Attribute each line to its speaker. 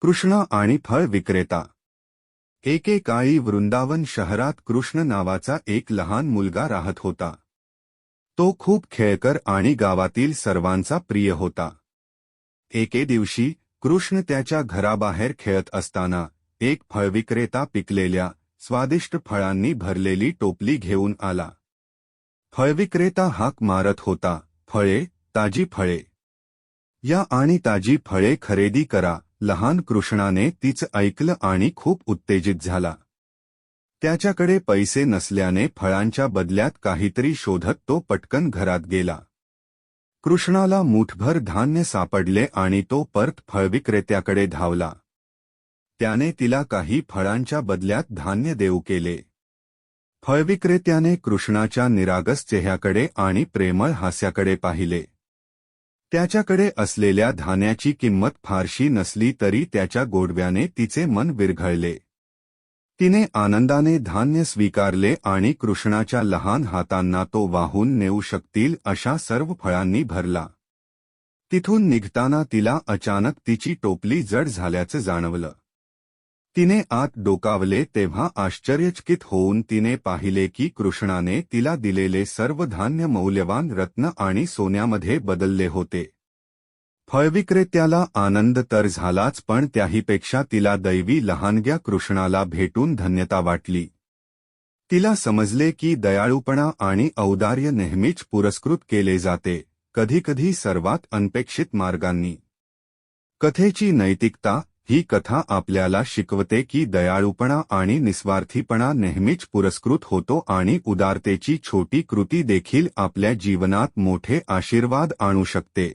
Speaker 1: कृष्ण आणि फळ विक्रेता. एकेकाळी वृंदावन शहरात कृष्ण नावाचा एक लहान मुलगा राहत होता. तो खूप खेळकर आणि गावातील सर्वांचा प्रिय होता. एके दिवशी कृष्ण त्याच्या घराबाहेर खेळत असताना एक फळविक्रेता पिकलेल्या स्वादिष्ट फळांनी भरलेली टोपली घेऊन आला. फळविक्रेता हाक मारत होता फळे ताजी फळे. या आणि ताजी फळे खरेदी करा. लहान कृष्णाने तीच ऐकलं आणि खूप उत्तेजित झाला. त्याच्याकडे पैसे नसल्याने फळांच्या बदल्यात काहीतरी शोधत तो पटकन घरात गेला. कृष्णाला मुठभर धान्य सापडले आणि तो परत फळविक्रेत्याकडे धावला. त्याने तिला काही फळांच्या बदल्यात धान्य देऊ केले. फळविक्रेत्याने कृष्णाच्या निरागस चेह्याकडे आणि प्रेमळ हास्याकडे पाहिले. त्याच्याकडे असलेल्या धान्याची किंमत फारशी नसली तरी त्याच्या गोडव्याने तिचे मन विरघळले. तिने आनंदाने धान्य स्वीकारले आणि कृष्णाच्या लहान हातांना तो वाहून नेऊ शकतील अशा सर्व फळांनी भरला. तिथून निघताना तिला अचानक तिची टोपली जड झाल्याचं जाणवलं. तिने आत डोकावले तेव्हा आश्चर्यचकित होऊन तिने पाहिले की कृष्णाने तिला दिलेले सर्व धान्य मौल्यवान रत्न आणि सोन्यामध्ये बदलले होते. फळविक्रेत्याला आनंद तर झालाच पण त्याहीपेक्षा तिला दैवी लहानग्या कृष्णाला भेटून धन्यता वाटली. तिला समजले की दयाळूपणा आणि औदार्य नेहमीच पुरस्कृत केले जाते कधीकधी सर्वात अनपेक्षित मार्गांनी. कथेची नैतिकता ही कथा आपल्याला शिकवते की दयाळूपणा आणि निस्वार्थीपणा नेहमीच पुरस्कृत होतो आणि उदारतेची छोटी कृती देखील आपल्या जीवनात मोठे आशीर्वाद आणू शकते.